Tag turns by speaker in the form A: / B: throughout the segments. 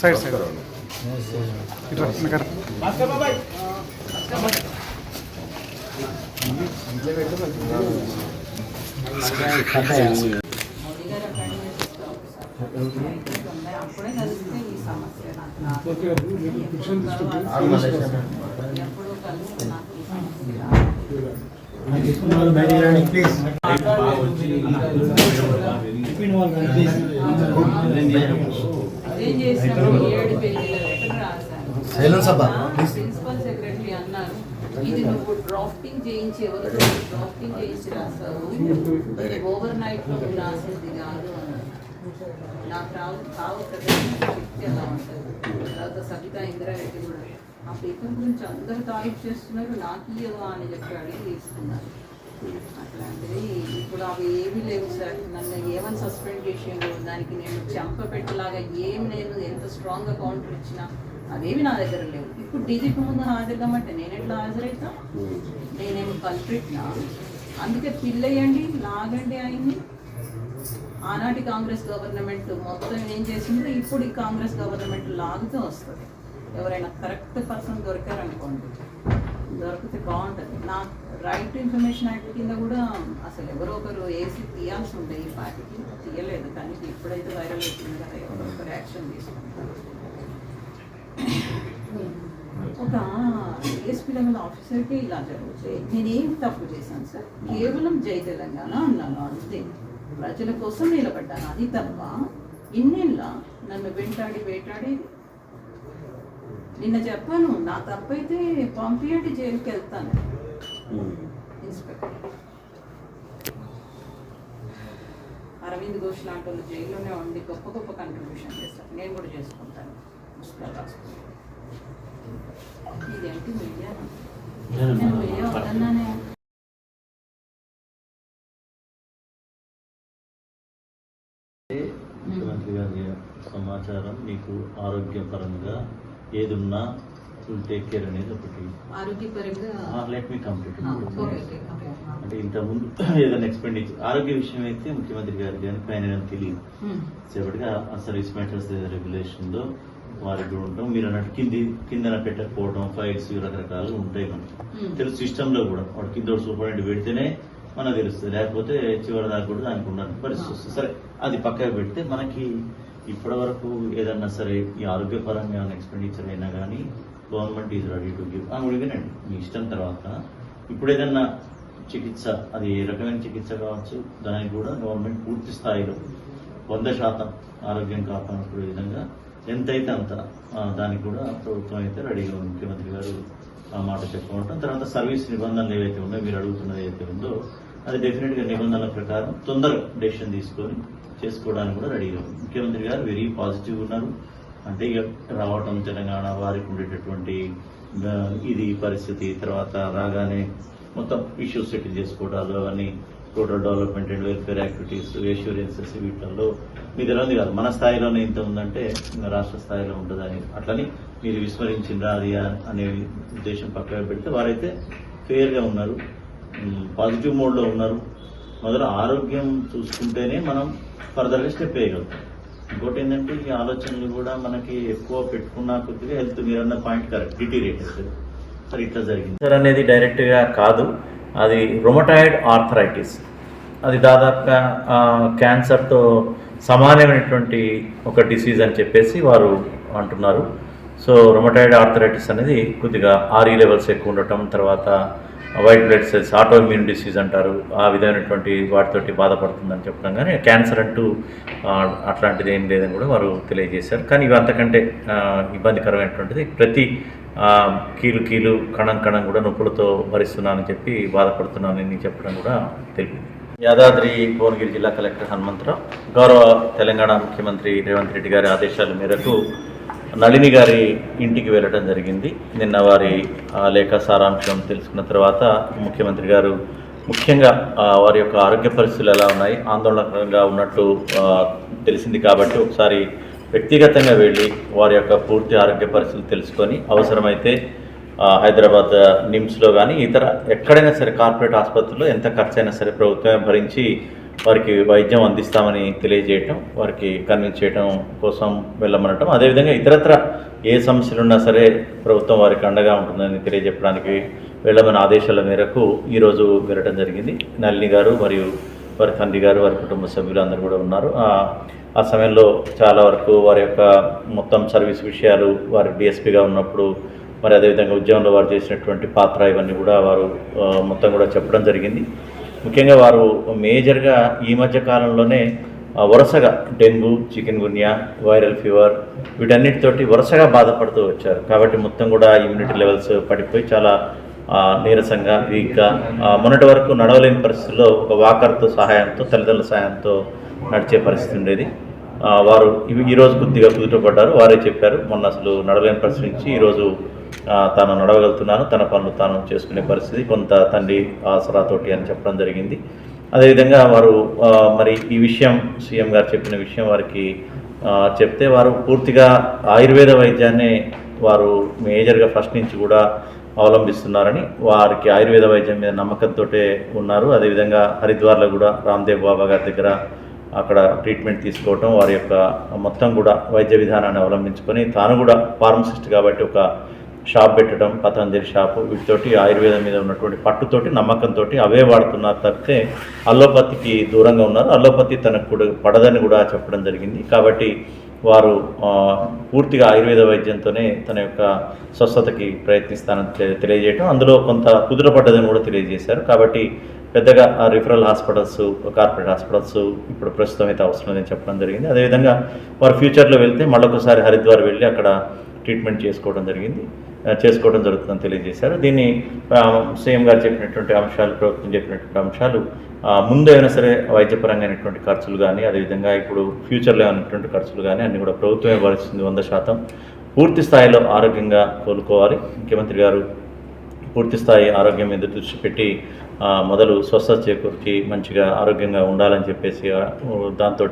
A: Side side ఇట్లా వెనకాల.
B: అప్పుడే కలిస్తే ఈ సమస్య నాకు నాకు కలిస్తే నాకు ఈ సమస్య
C: Silence అబ్బా.
B: ప్రిన్సిపల్ సెక్రటరీ అన్నారు. ఇది నువ్వు డ్రాఫ్టింగ్ చేయించి డ్రాఫ్టింగ్ చేయించి రాసావు. ఓవర్ నైట్ నువ్వు రాసింది కాదు నాకు రావు కావు శక్తి ఉంటుంది. తర్వాత సబిత ఇందిరారెడ్డి కూడా ఆ పేపర్ గురించి అందరూ తారీఫ్ చేస్తున్నారు నాకు ఇవ్వవా అని చెప్పి అడిగి ఉన్నారు అట్లాంటిది ఇప్పుడు అవి ఏమీ లేవు సార్. నన్ను ఏమని సస్పెండ్ చేసిండు దానికి నేను చెంప పెట్టలాగా ఏం నేను ఎంత స్ట్రాంగ్గా కౌంటర్ ఇచ్చినా అదేమి నా దగ్గర లేవు. ఇప్పుడు డీజీపీ ముందు హాజరుదామంటే నేను ఎట్లా హాజరవుతా నేనేమి కల్పిట్నా అందుకే పిల్లయ్యండి లాగండి ఆయన్ని. ఆనాటి కాంగ్రెస్ గవర్నమెంట్ మొత్తం ఏం చేసిందో ఇప్పుడు ఈ కాంగ్రెస్ గవర్నమెంట్ లాగుతూ వస్తుంది. ఎవరైనా కరెక్ట్ పర్సన్ దొరికారనుకోండి. దొరికితే బాగుంటుంది. నా రైట్ ఇన్ఫర్మేషన్ యాక్ట్ కింద కూడా అసలు ఎవరో ఒకరు ఏసీ తీయాల్సి ఉండే ఈ పార్టీకి. తీయలేదు. కానీ ఇప్పుడైతే వైరల్ అవుతుంది కదా ఎవరో ఒకరు యాక్షన్ తీసుకుంటారు ఒక ఏఎస్పీ లెవెల్ ఆఫీసర్కి ఇలా జరుగుతుంది నేనేం తప్పు చేశాను సార్? కేవలం జై తెలంగాణ అన్నాను. అంతే. ప్రజల కోసం నిలబడ్డాను. అది తప్ప ఇన్నేళ్ళ నన్ను వెంటాడి వేటాడి నిన్న చెప్పాను నా తప్పైతే పంపించండి జైలుకి వెళ్తాను ఇన్స్పెక్టర్. అరవింద్ ఘోష్ లాంటి వాళ్ళు జైల్లోనే ఉండి గొప్ప గొప్ప కంట్రిబ్యూషన్ చేస్తారు. నేను కూడా చేసుకుంటాను. పుస్తకాలు రాసుకుంటాను. ఇదేంటి మీడియా? నేను మీడియా వద్దన్నానే.
D: ముఖ్యమంత్రి గారి సమాచారం మీకు ఆరోగ్యపరంగా ఏదున్నా టేక్ కేర్ అనేది ఒకటి. లెట్ మీ కంప్లీట్
B: ఆ.
D: అంటే ఇంతకుముందు ఏదైనా ఎక్స్పెండిచర్ ఆరోగ్య విషయం అయితే ముఖ్యమంత్రి గారి కానీ పైన తెలియదు. సేపటిగా సర్వీస్ మ్యాటర్స్ రెగ్యులేషన్లో వారికి కూడా ఉంటాం. మీరు అన్నట్టు కింది కిందన పెట్టకపోవడం ఫైల్స్ రకరకాలు ఉంటాయి మనకి.
B: Hmm.
D: తెలుసు సిస్టమ్లో కూడా వాడు కింద సూపరింటెండెంట్ పెడితేనే మనకు తెలుస్తుంది. లేకపోతే చివరి దాకా కూడా దానికి ఉండాలి పరిస్థితి వస్తుంది. సరే అది పక్కన పెడితే మనకి ఇప్పటి వరకు ఏదన్నా సరే ఈ ఆరోగ్యపరంగా ఏమైనా ఎక్స్పెండిచర్ అయినా కానీ government is ready to give వినండి. మీ ఇష్టం తర్వాత. ఇప్పుడు ఏదన్నా చికిత్స అది ఏ రకమైన చికిత్స కావచ్చు దానికి కూడా గవర్నమెంట్ పూర్తి స్థాయిలో వంద శాతం ఆరోగ్యం కాపాడుకునే విధంగా ఎంతైతే అంత దానికి కూడా ప్రభుత్వం అయితే రెడీగా ముఖ్యమంత్రి గారు ఆ మాట చెప్పుకుంటాం తర్వాత సర్వీస్ నిబంధనలు ఏవైతే ఉన్నాయో మీరు అడుగుతున్నది ఏదైతే ఉందో అది డెఫినెట్గా నిబంధనల ప్రకారం తొందరగా డెసిషన్ తీసుకొని చేసుకోవడానికి కూడా రెడీగా ఉంది. ముఖ్యమంత్రి గారు వెరీ పాజిటివ్ ఉన్నారు. అంటే ఇక రావటం తెలంగాణ వారికి ఉండేటటువంటి ఇది పరిస్థితి తర్వాత రాగానే మొత్తం ఇష్యూస్ సెటిల్ చేసుకోవడాలు అవన్నీ total development and welfare activities insurances వీటిల్లో మీ ఉంది కాదు. మన స్థాయిలోనే ఇంత ఉందంటే రాష్ట్ర స్థాయిలో ఉంటుందని అట్లని మీరు విస్మరించిందా అది అనే ఉద్దేశం పక్కన పెడితే వారైతే ఫెయిర్గా ఉన్నారు. పాజిటివ్ మోడ్లో ఉన్నారు. మొదలు ఆరోగ్యం చూసుకుంటేనే మనం ఫర్దర్గా స్టెప్ వేయగలుగుతాం. ఇంకోటి ఏంటంటే ఈ ఆలోచనలు కూడా మనకి ఎక్కువ పెట్టుకున్న కొద్దిగా హెల్త్ మీరు అన్న పాయింట్ కరెక్ట్ డిటీరియేట్ అవుతుంది ఇట్లా జరిగింది. సార్ అనేది డైరెక్ట్గా కాదు. అది రొమటాయిడ్ ఆర్థరైటిస్ అది దాదాపుగా క్యాన్సర్తో సమానమైనటువంటి ఒక డిసీజ్ అని చెప్పేసి వారు అంటున్నారు. సో రొమటాయిడ్ ఆర్థరైటిస్ అనేది కొద్దిగా ఆర్ఈ లెవెల్స్ ఎక్కువ ఉండటం తర్వాత white blood cells auto immune disease అంటారు. ఆ విధమైనటువంటి వాటితోటి బాధపడుతుందని చెప్పడం కానీ క్యాన్సర్ అంటూ అట్లాంటిది ఏం లేదని కూడా వారు తెలియజేశారు. కానీ ఇవి అంతకంటే ఇబ్బందికరమైనటువంటిది ప్రతి కీలు కీలు కణం కణం కూడా నొప్పులతో భరిస్తున్నానని చెప్పి బాధపడుతున్నానని చెప్పడం కూడా తెలిపింది. యాదాద్రి భువనగిరి జిల్లా కలెక్టర్ హనుమంతరావు గౌరవ తెలంగాణ ముఖ్యమంత్రి రేవంత్ రెడ్డి గారి ఆదేశాల మేరకు నళిని గారి ఇంటికి వెళ్ళడం జరిగింది. నిన్న వారి లేఖ సారాంశం తెలుసుకున్న తర్వాత ముఖ్యమంత్రి గారు ముఖ్యంగా వారి యొక్క ఆరోగ్య పరిస్థితులు ఎలా ఉన్నాయి ఆందోళనకరంగా ఉన్నట్టు తెలిసింది కాబట్టి ఒకసారి వ్యక్తిగతంగా వెళ్ళి వారి యొక్క పూర్తి ఆరోగ్య పరిస్థితులు తెలుసుకొని అవసరమైతే హైదరాబాద్ నిమ్స్లో కానీ ఇతర ఎక్కడైనా సరే కార్పొరేట్ ఆసుపత్రుల్లో ఎంత ఖర్చైనా సరే ప్రభుత్వమే భరించి వారికి వైద్యం అందిస్తామని తెలియజేయటం వారికి కన్విన్స్ చేయటం కోసం వెళ్ళమనటం. అదేవిధంగా ఇతరత్ర ఏ సమస్యలు ఉన్నా సరే ప్రభుత్వం వారికి అండగా ఉంటుందని తెలియజెప్పడానికి వెళ్ళమని ఆదేశాల మేరకు ఈరోజు వెళ్ళటం జరిగింది. నళిని గారు మరియు వారి తండ్రి గారు వారి కుటుంబ సభ్యులు అందరూ కూడా ఉన్నారు. ఆ సమయంలో చాలా వరకు వారి యొక్క మొత్తం సర్వీస్ విషయాలు వారి డిఎస్పీగా ఉన్నప్పుడు మరి అదేవిధంగా ఉద్యమంలో వారు చేసినటువంటి పాత్ర ఇవన్నీ కూడా వారు మొత్తం కూడా చెప్పడం జరిగింది. ముఖ్యంగా వారు మేజర్గా ఈ మధ్య కాలంలోనే వరుసగా dengue chikungunya viral fever వీటన్నిటితోటి వరుసగా బాధపడుతూ వచ్చారు. కాబట్టి మొత్తం కూడా ఇమ్యూనిటీ లెవెల్స్ పడిపోయి చాలా నీరసంగా వీక్గా మొన్నటి వరకు నడవలేని పరిస్థితుల్లో ఒక వాకర్తో సహాయంతో తల్లిదండ్రుల సహాయంతో నడిచే పరిస్థితి ఉండేది. వారు ఇవి ఈరోజు కొద్దిగా కుదుటపడ్డారు వారే చెప్పారు మొన్న అసలు నడవలేని పరిస్థితి నుంచి ఈరోజు తాను నడవగలుగుతున్నాను తన పనులు తాను చేసుకునే పరిస్థితి కొంత తండ్రి ఆసరాతోటి అని చెప్పడం జరిగింది. అదేవిధంగా వారు మరి ఈ విషయం సీఎం గారు చెప్పిన విషయం వారికి చెప్తే వారు పూర్తిగా ఆయుర్వేద వైద్యాన్ని వారు మేజర్గా ఫస్ట్ నుంచి కూడా అవలంబిస్తున్నారని వారికి ఆయుర్వేద వైద్యం మీద నమ్మకంతో ఉన్నారు. అదేవిధంగా హరిద్వార్లో కూడా రామ్దేవ్ బాబా గారి దగ్గర అక్కడ ట్రీట్మెంట్ తీసుకోవటం వారి యొక్క మొత్తం కూడా వైద్య విధానాన్ని అవలంబించుకొని తాను కూడా ఫార్మసిస్ట్ కాబట్టి ఒక షాప్ పెట్టడం పతంజలి షాపు వీటితోటి ఆయుర్వేదం మీద ఉన్నటువంటి పట్టుతోటి నమ్మకంతో అవే వాడుతున్నారు తప్పితే అల్లోపతికి దూరంగా ఉన్నారు. అల్లోపతి తనకు కూడా పడదని కూడా చెప్పడం జరిగింది. కాబట్టి వారు పూర్తిగా ఆయుర్వేద వైద్యంతోనే తన యొక్క స్వస్థతకి ప్రయత్నిస్తానని తెలియజేయటం. అందులో కొంత కుదురపడ్డదని కూడా తెలియజేశారు. కాబట్టి పెద్దగా రిఫరల్ హాస్పిటల్స్ కార్పొరేట్ హాస్పిటల్స్ ఇప్పుడు ప్రస్తుతం అయితే అవసరం లేదని చెప్పడం జరిగింది. అదేవిధంగా వారు ఫ్యూచర్లో వెళ్తే మళ్ళొకసారి హరిద్వార్ వెళ్ళి అక్కడ ట్రీట్మెంట్ చేసుకోవడం జరిగింది. చేసుకోవడం జరుగుతుందని తెలియజేశారు. దీన్ని సీఎం గారు చెప్పినటువంటి అంశాలు ప్రభుత్వం చెప్పినటువంటి అంశాలు ముందైనా ముందు అయినా సరే వైద్యపరంగా అయినటువంటి ఖర్చులు కానీ అదేవిధంగా ఇప్పుడు ఫ్యూచర్లో అయినటువంటి ఖర్చులు కానీ అన్ని కూడా ప్రభుత్వమే భరిస్తుంది వంద శాతం. పూర్తి స్థాయిలో ఆరోగ్యంగా కోలుకోవాలి. ముఖ్యమంత్రి గారు పూర్తి స్థాయి ఆరోగ్యం మీద దృష్టి పెట్టి మొదలు స్వస్థ చేకూర్చి మంచిగా ఆరోగ్యంగా ఉండాలని చెప్పేసి దాంతో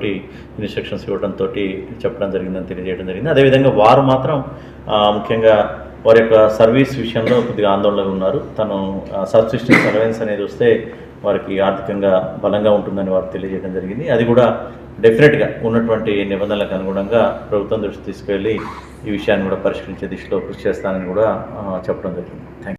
D: ఇన్స్ట్రక్షన్స్ ఇవ్వడంతో చెప్పడం జరిగిందని తెలియజేయడం జరిగింది. అదేవిధంగా వారు మాత్రం ముఖ్యంగా వారి యొక్క సర్వీస్ విషయంలో కొద్దిగా ఆందోళనలు ఉన్నారు. తను సబ్సిస్టెన్స్ సర్వెన్స్ అనేది వస్తే వారికి ఆర్థికంగా బలంగా ఉంటుందని వారు తెలియజేయడం జరిగింది. అది కూడా డెఫినెట్గా ఉన్నటువంటి నిబంధనలకు అనుగుణంగా ప్రభుత్వం దృష్టి తీసుకెళ్ళి ఈ విషయాన్ని కూడా పరిష్కరించే దిశలో కృషి చేస్తానని కూడా చెప్పడం జరిగింది. థ్యాంక్